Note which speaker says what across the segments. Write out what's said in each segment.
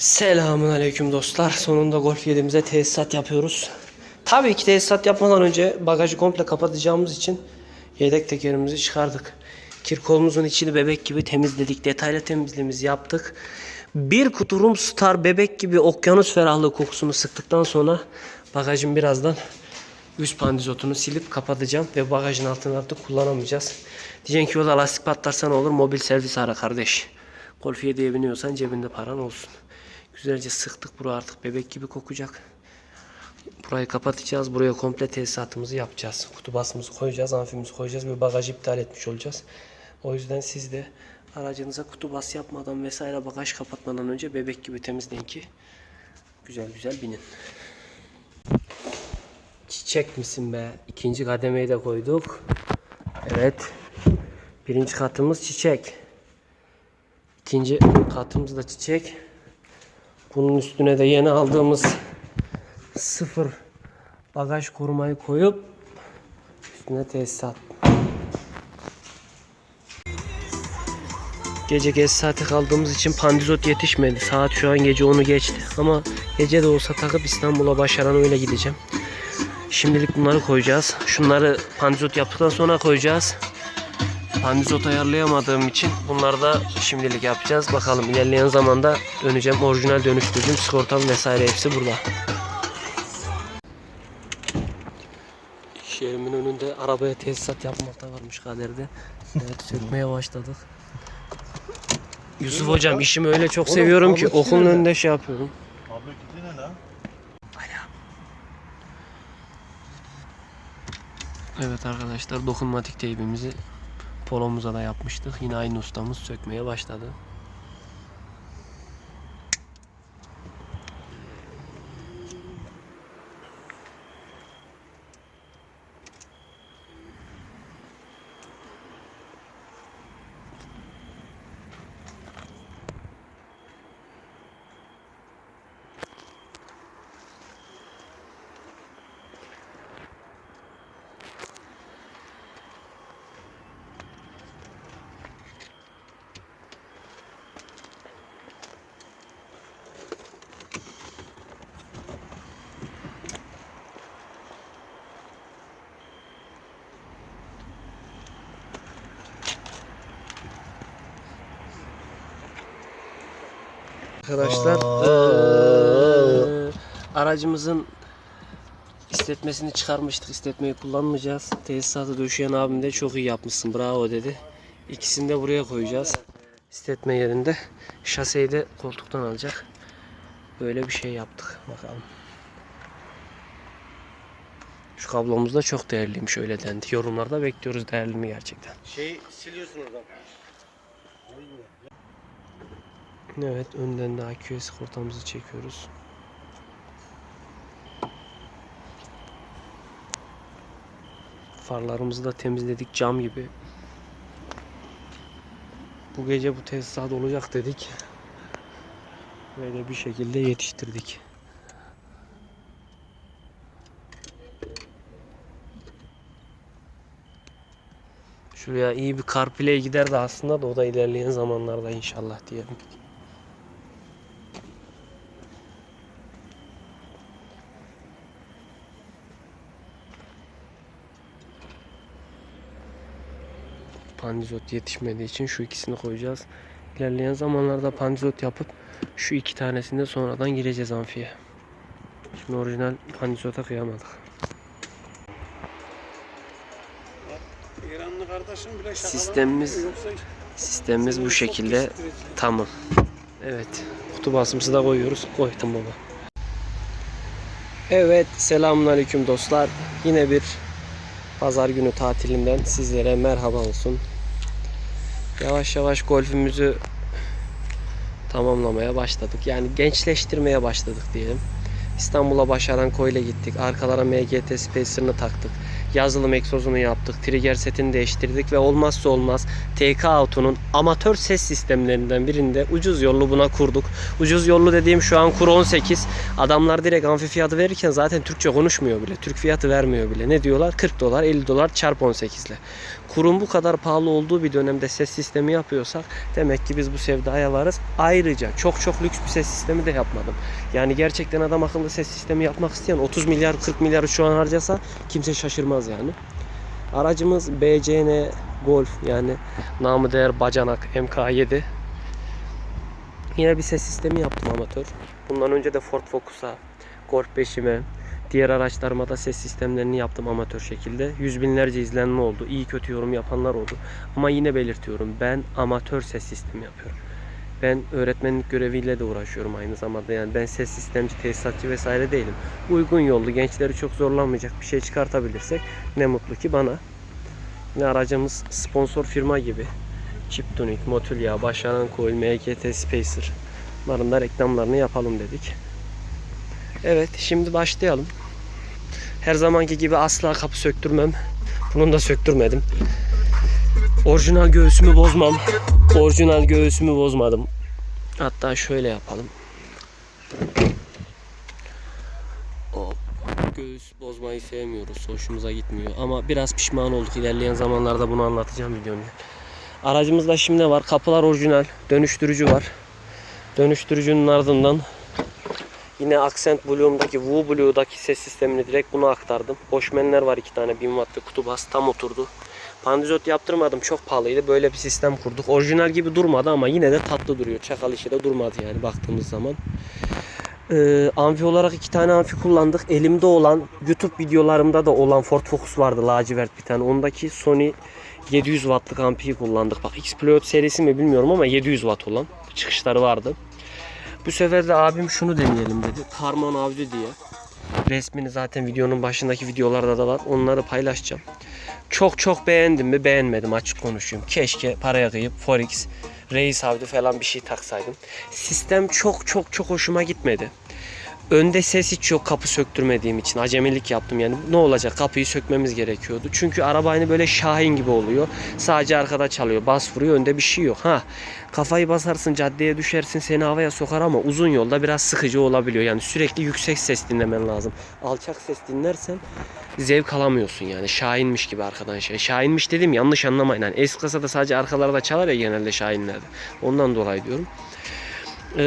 Speaker 1: Selamun aleyküm dostlar. Sonunda Golf 7'mize tesisat yapıyoruz. Tabii ki tesisat yapmadan önce bagajı komple kapatacağımız için yedek tekerimizi çıkardık. Kirkolumuzun içini bebek gibi temizledik. Detaylı temizliğimizi yaptık. Bir kutu Room Star bebek gibi okyanus ferahlığı kokusunu sıktıktan sonra bagajın birazdan üst pandizotunu silip kapatacağım ve bagajın altını artık kullanamayacağız. Diyeceksin ki yolda lastik patlarsa ne olur? Mobil servis ara kardeş. Golf 7'ye biniyorsan cebinde paran olsun. Güzelce sıktık. Bura artık bebek gibi kokacak. Burayı kapatacağız. Buraya komple tesisatımızı yapacağız. Kutu basımızı koyacağız. Amfimizi koyacağız ve bagajı iptal etmiş olacağız. O yüzden siz de aracınıza kutu bas yapmadan vesaire bagaj kapatmadan önce bebek gibi temizleyin ki güzel güzel binin. Çiçek misin be? İkinci kademeyi de koyduk. Evet. Birinci katımız çiçek. İkinci katımız da çiçek. Bunun üstüne de yeni aldığımız sıfır bagaj korumayı koyup üstüne tesisat. Gece geç saate kaldığımız için pandizot yetişmedi. Saat şu an gece 10'u geçti. Ama gece de olsa takıp İstanbul'a başaran öyle gideceğim. Şimdilik bunları koyacağız. Şunları pandizot yaptıktan sonra koyacağız. Pandizot ayarlayamadığım için bunları da şimdilik yapacağız. Bakalım ilerleyen zamanda döneceğim. Orijinal dönüştürdüm. Sigortam vesaire hepsi burada. İş yerimin önünde arabaya tesisat yapmakta varmış kaderde. Evet sökmeye başladık. Yusuf hocam işimi öyle çok seviyorum ki okulun önünde şey yapıyorum.
Speaker 2: Abla gitti ne lan?
Speaker 1: Evet arkadaşlar dokunmatik teybimizi polomuza da yapmıştık. Yine aynı ustamız sökmeye başladı. Arkadaşlar eee, aracımızın istetmesini çıkarmıştık. İstetmeyi kullanmayacağız. Tesisatı döşeyen abim de çok iyi yapmışsın bravo dedi. İkisini de buraya koyacağız. İstetme yerinde. Şaseyi de koltuktan alacak. Böyle bir şey yaptık. Bakalım. Şu kablomuz da çok değerliymiş öyle dendi. Yorumlarda bekliyoruz değerli mi gerçekten.
Speaker 2: Şey siliyorsun oradan.
Speaker 1: Evet önden de AQS sigortamızı çekiyoruz. Farlarımızı da temizledik cam gibi. Bu gece bu tesisat olacak dedik. Böyle bir şekilde yetiştirdik. Şuraya iyi bir CarPlay gider de aslında da o da ilerleyen zamanlarda inşallah diyelim. Pandizot yetişmediği için şu ikisini koyacağız. İlerleyen zamanlarda pandizot yapıp şu iki tanesini de sonradan gireceğiz amfiye. Şimdi orijinal pandizota kıyamadık. Sistemimiz- Sistemimiz bu şekilde. Tamam. Evet. Kutu basımızı da koyuyoruz. Koydum baba. Evet. Selamünaleyküm dostlar. Yine bir pazar günü tatilinden sizlere merhaba olsun. Yavaş yavaş golfümüzü tamamlamaya başladık. Yani gençleştirmeye başladık diyelim. İstanbul'a Başaran Koy'la gittik. Arkalara MGT Spacer'ını taktık. Yazılım egzozunu yaptık. Trigger setini değiştirdik ve olmazsa olmaz TK Auto'nun amatör ses sistemlerinden birinde ucuz yollu buna kurduk. Ucuz yollu dediğim şu an kur 18. Adamlar direkt amfi fiyatı verirken zaten Türkçe konuşmuyor bile. Türk fiyatı vermiyor bile. Ne diyorlar? 40 dolar 50 dolar çarp 18 ile. Kurun bu kadar pahalı olduğu bir dönemde ses sistemi yapıyorsak demek ki biz bu sevdaya varız. Ayrıca çok çok lüks bir ses sistemi de yapmadım. Yani gerçekten adam akıllı ses sistemi yapmak isteyen 30 milyar 40 milyar şu an harcasa kimse şaşırmaz yani. Aracımız BCN Golf yani namı değer bacanak MK7. Yine bir ses sistemi yaptım amatör. Bundan önce de Ford Focus'a, Golf 5'ime, diğer araçlarıma da ses sistemlerini yaptım amatör şekilde. Yüz binlerce izlenme oldu. İyi kötü yorum yapanlar oldu. Ama yine belirtiyorum ben amatör ses sistemi yapıyorum. Ben öğretmenlik göreviyle de uğraşıyorum aynı zamanda. Yani ben ses sistemci, tesisatçı vesaire değilim. Uygun yollu gençleri çok zorlanmayacak bir şey çıkartabilirsek ne mutlu ki bana. Yine aracımız sponsor firma gibi. Chiptunic, Motul Başaran Coil, MGT Spacer. Bunların da reklamlarını yapalım dedik. Evet şimdi başlayalım. Her zamanki gibi asla kapı söktürmem. Bunun da söktürmedim. Orijinal göğsümü bozmam. Orijinal göğsümü bozmadım. Hatta şöyle yapalım. Hop. Göğüs bozmayı sevmiyoruz. Hoşumuza gitmiyor. Ama biraz pişman olduk. İlerleyen zamanlarda bunu anlatacağım videonun. Aracımızda şimdi var? Kapılar orijinal. Dönüştürücü var. Dönüştürücünün ardından Yine Accent Blue'umdaki Wu Blue'daki ses sistemini direkt buna aktardım. Boşmenler var iki tane 1000 wattlı kutu bas tam oturdu. Pandizot yaptırmadım çok pahalıydı. Böyle bir sistem kurduk. Orijinal gibi durmadı ama yine de tatlı duruyor. Çakal işi de durmadı yani baktığımız zaman. Ee, amfi olarak iki tane amfi kullandık. Elimde olan YouTube videolarımda da olan Ford Focus vardı lacivert bir tane. Ondaki Sony 700 wattlık amfiyi kullandık. Bak Exploit serisi mi bilmiyorum ama 700 watt olan çıkışları vardı. Bu sefer de abim şunu deneyelim dedi. Karman Audio diye. Resmini zaten videonun başındaki videolarda da var. Onları paylaşacağım. Çok çok beğendim mi beğenmedim açık konuşayım. Keşke paraya kıyıp Forex, Reis Audio falan bir şey taksaydım. Sistem çok çok çok hoşuma gitmedi. Önde ses hiç yok kapı söktürmediğim için acemilik yaptım yani ne olacak kapıyı sökmemiz gerekiyordu. Çünkü araba aynı böyle Şahin gibi oluyor. Sadece arkada çalıyor bas vuruyor önde bir şey yok. Ha kafayı basarsın caddeye düşersin seni havaya sokar ama uzun yolda biraz sıkıcı olabiliyor. Yani sürekli yüksek ses dinlemen lazım. Alçak ses dinlersen zevk alamıyorsun yani Şahinmiş gibi arkadan şey. Şahinmiş dedim yanlış anlamayın. Yani S kasada sadece arkalarda çalar ya genelde Şahinlerde. Ondan dolayı diyorum. Ee,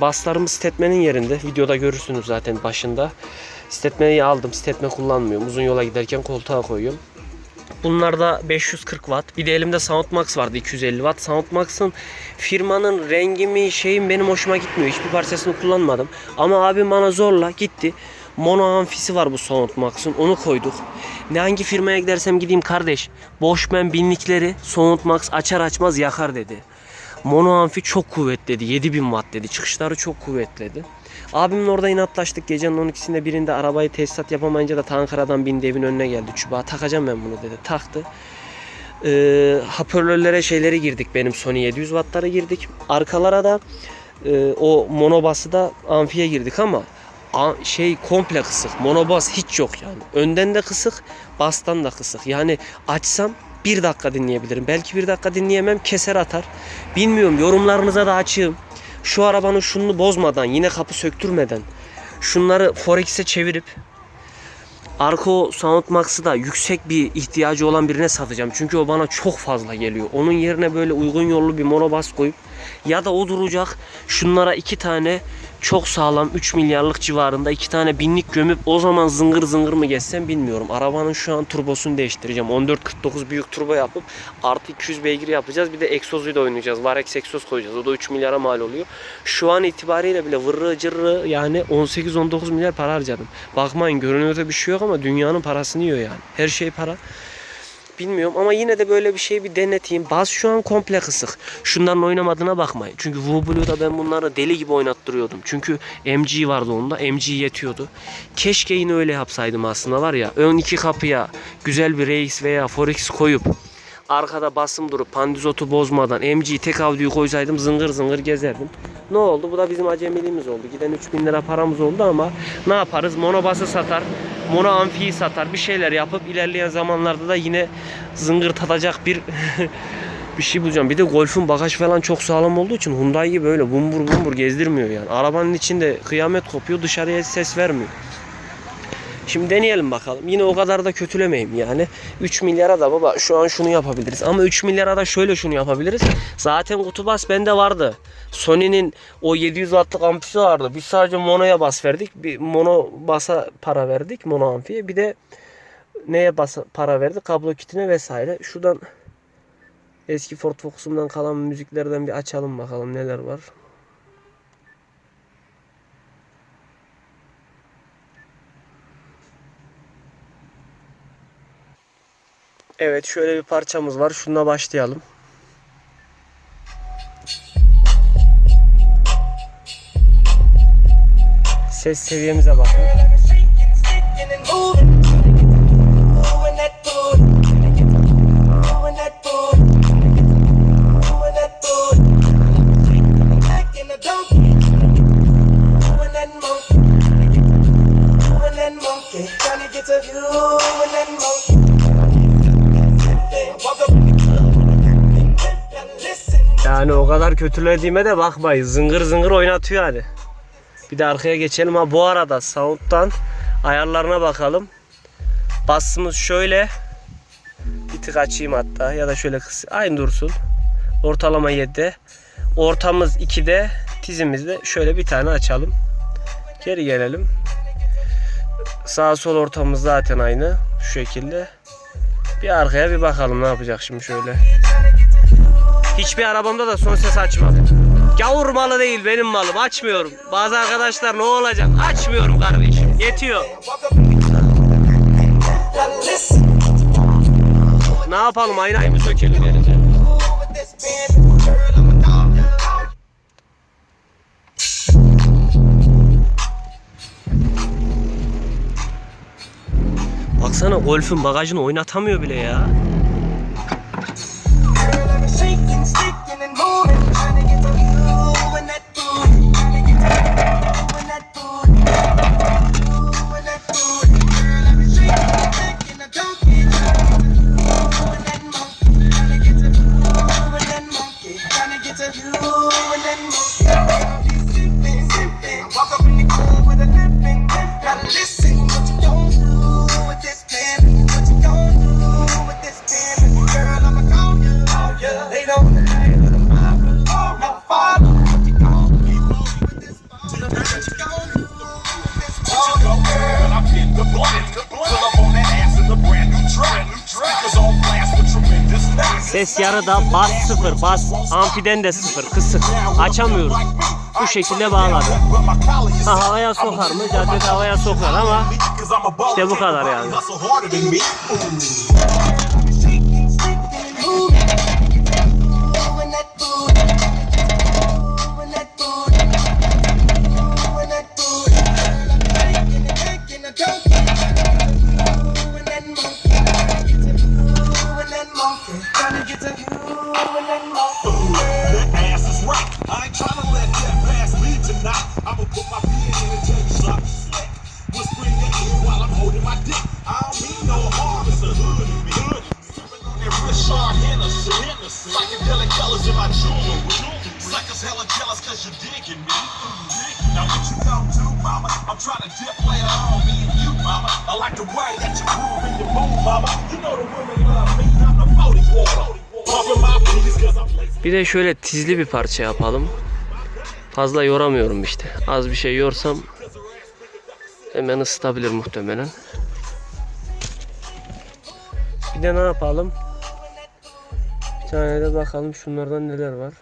Speaker 1: baslarımız stetmenin yerinde. Videoda görürsünüz zaten başında. Stetmeyi aldım. Stetme kullanmıyorum. Uzun yola giderken koltuğa koyuyorum. Bunlar da 540 watt. Bir de elimde Soundmax vardı 250 watt. Soundmax'ın firmanın rengi mi şeyim benim hoşuma gitmiyor. Hiçbir parçasını kullanmadım. Ama abim bana zorla gitti. Mono amfisi var bu Soundmax'ın. Onu koyduk. Ne hangi firmaya gidersem gideyim kardeş. Boşmen binlikleri Soundmax açar açmaz yakar dedi. Mono amfi çok kuvvetli dedi. 7000 watt dedi. Çıkışları çok kuvvetli dedi. Abimle orada inatlaştık. Gecenin 12'sinde birinde arabayı tesisat yapamayınca da ta Ankara'dan bindi evin önüne geldi. Çubuğa takacağım ben bunu dedi. Taktı. Ee, hoparlörlere şeyleri girdik. Benim Sony 700 wattlara girdik. Arkalara da e, o monobası da amfiye girdik ama şey komple kısık. Monobas hiç yok yani. Önden de kısık, bastan da kısık. Yani açsam bir dakika dinleyebilirim. Belki bir dakika dinleyemem keser atar. Bilmiyorum yorumlarınıza da açığım. Şu arabanın şunu bozmadan yine kapı söktürmeden şunları Forex'e çevirip Arco Soundmax'ı da yüksek bir ihtiyacı olan birine satacağım. Çünkü o bana çok fazla geliyor. Onun yerine böyle uygun yollu bir monobas koyup ya da o duracak şunlara iki tane çok sağlam 3 milyarlık civarında iki tane binlik gömüp o zaman zıngır zıngır mı geçsem bilmiyorum. Arabanın şu an turbosunu değiştireceğim. 1449 büyük turbo yapıp artı 200 beygir yapacağız. Bir de egzozuyla oynayacağız. Varex egzoz koyacağız. O da 3 milyara mal oluyor. Şu an itibariyle bile vırrı cırrı yani 18-19 milyar para harcadım. Bakmayın görünürde bir şey yok ama dünyanın parasını yiyor yani. Her şey para. Bilmiyorum ama yine de böyle bir şey bir deneteyim. Baz şu an komple kısık. Şunların oynamadığına bakmayın. Çünkü Wublu'da ben bunları deli gibi oynattırıyordum. Çünkü MG vardı onda. MG yetiyordu. Keşke yine öyle yapsaydım aslında var ya. Ön iki kapıya güzel bir Reis veya Forex koyup arkada basım durup pandizotu bozmadan MG'yi tek avluyu koysaydım zıngır zıngır gezerdim. Ne oldu? Bu da bizim acemiliğimiz oldu. Giden 3000 lira paramız oldu ama ne yaparız? Monobası satar, mono amfiyi satar. Bir şeyler yapıp ilerleyen zamanlarda da yine zıngırtatacak bir bir şey bulacağım. Bir de Golf'ün bagaj falan çok sağlam olduğu için Hyundai gibi böyle bumbur bumbur gezdirmiyor yani. Arabanın içinde kıyamet kopuyor dışarıya ses vermiyor. Şimdi deneyelim bakalım. Yine o kadar da kötülemeyeyim yani. 3 milyara da baba şu an şunu yapabiliriz. Ama 3 milyara da şöyle şunu yapabiliriz. Zaten kutu bas bende vardı. Sony'nin o 700 wattlık ampisi vardı. Biz sadece monoya bas verdik. Bir mono basa para verdik. Mono amfiye. Bir de neye bas para verdik? Kablo kitine vesaire. Şuradan eski Ford Focus'umdan kalan müziklerden bir açalım bakalım neler var. Evet şöyle bir parçamız var. Şununla başlayalım. Ses seviyemize bakın.
Speaker 3: Trying to get to you and that monkey.
Speaker 1: Yani o kadar kötülediğime de bakmayın. Zıngır zıngır oynatıyor yani. Bir de arkaya geçelim. Ha bu arada sound'dan ayarlarına bakalım. Basımız şöyle. Bir tık açayım hatta ya da şöyle kıs aynı dursun. Ortalama 7'de. Ortamız 2'de. Tizimizde şöyle bir tane açalım. Geri gelelim. Sağ sol ortamız zaten aynı. Şu şekilde. Bir arkaya bir bakalım ne yapacak şimdi şöyle. Hiçbir arabamda da son ses açmadım. Gavur malı değil benim malım açmıyorum. Bazı arkadaşlar ne olacak açmıyorum kardeşim. Yetiyor. Ne yapalım aynayı mı sökelim yerine? Baksana Golf'ün bagajını oynatamıyor bile ya. Ses yarıda bas sıfır bas amfiden de sıfır kısık açamıyoruz. Bu şekilde bağladı. Ha, havaya sokar mı? Caddede havaya sokar ama işte bu kadar yani.
Speaker 4: I like the way that you groove and you move, mama. You know the women love me, I'm the 40 water.
Speaker 1: Bir de şöyle tizli bir parça yapalım. Fazla yoramıyorum işte. Az bir şey yorsam hemen ısıtabilir muhtemelen. Bir de ne yapalım? Bir tane de bakalım şunlardan neler var.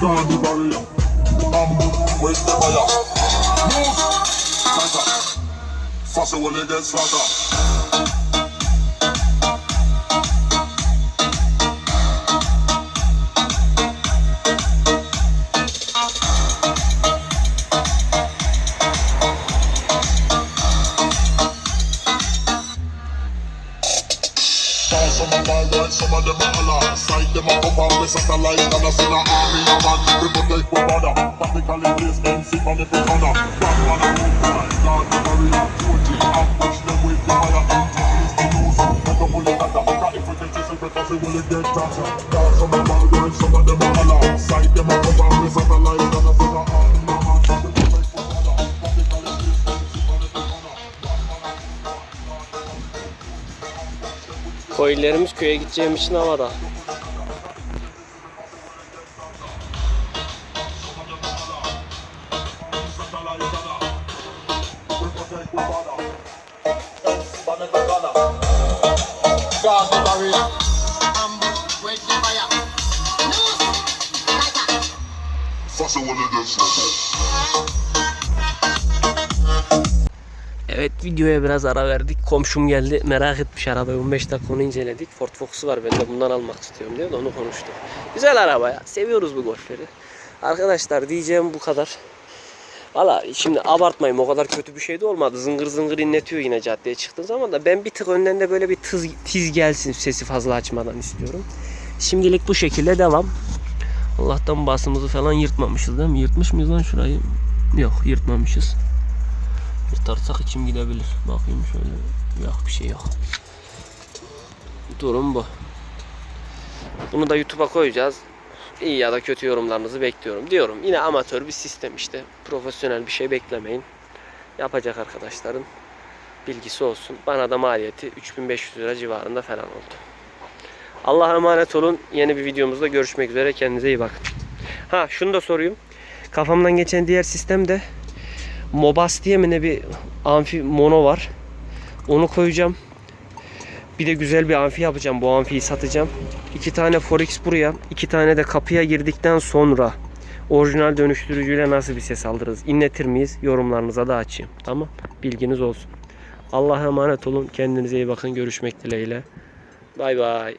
Speaker 4: Barrier. Bamboo with the fire. Move. Tighter. Fossil will get slaughter. them and them Side them up come and satellite and a sinner army a man. We protect we border Practically place them sick on the corner. Bad man a move right God the barrier and push them with the fire and place to lose Make a bullet at the upper If we can chase him because he will get better
Speaker 1: Koyunlarımız köye gideceğim için havada. Evet videoya biraz ara verdik. Komşum geldi merak arabayı 15 dakika onu inceledik. Ford Focus'u var ben de bundan almak istiyorum da onu konuştuk. Güzel araba ya seviyoruz bu golfleri. Arkadaşlar diyeceğim bu kadar. Valla şimdi abartmayayım o kadar kötü bir şey de olmadı. Zıngır zıngır inletiyor yine caddeye çıktığın zaman da ben bir tık önden de böyle bir tız, tiz gelsin sesi fazla açmadan istiyorum. Şimdilik bu şekilde devam. Allah'tan basımızı falan yırtmamışız değil mi? Yırtmış mıyız lan şurayı? Yok yırtmamışız. Yırtarsak içim gidebilir. Bakayım şöyle. Yok bir şey yok. Durum bu. Bunu da YouTube'a koyacağız. İyi ya da kötü yorumlarınızı bekliyorum. Diyorum yine amatör bir sistem işte. Profesyonel bir şey beklemeyin. Yapacak arkadaşların bilgisi olsun. Bana da maliyeti 3500 lira civarında falan oldu. Allah'a emanet olun. Yeni bir videomuzda görüşmek üzere. Kendinize iyi bakın. Ha şunu da sorayım. Kafamdan geçen diğer sistem de Mobas diye mi ne bir amfi mono var. Onu koyacağım. Bir de güzel bir amfi yapacağım. Bu amfiyi satacağım. İki tane Forex buraya. iki tane de kapıya girdikten sonra orijinal dönüştürücüyle nasıl bir ses alırız? İnletir miyiz? Yorumlarınıza da açayım. Tamam. Bilginiz olsun. Allah'a emanet olun. Kendinize iyi bakın. Görüşmek dileğiyle. Bay bay.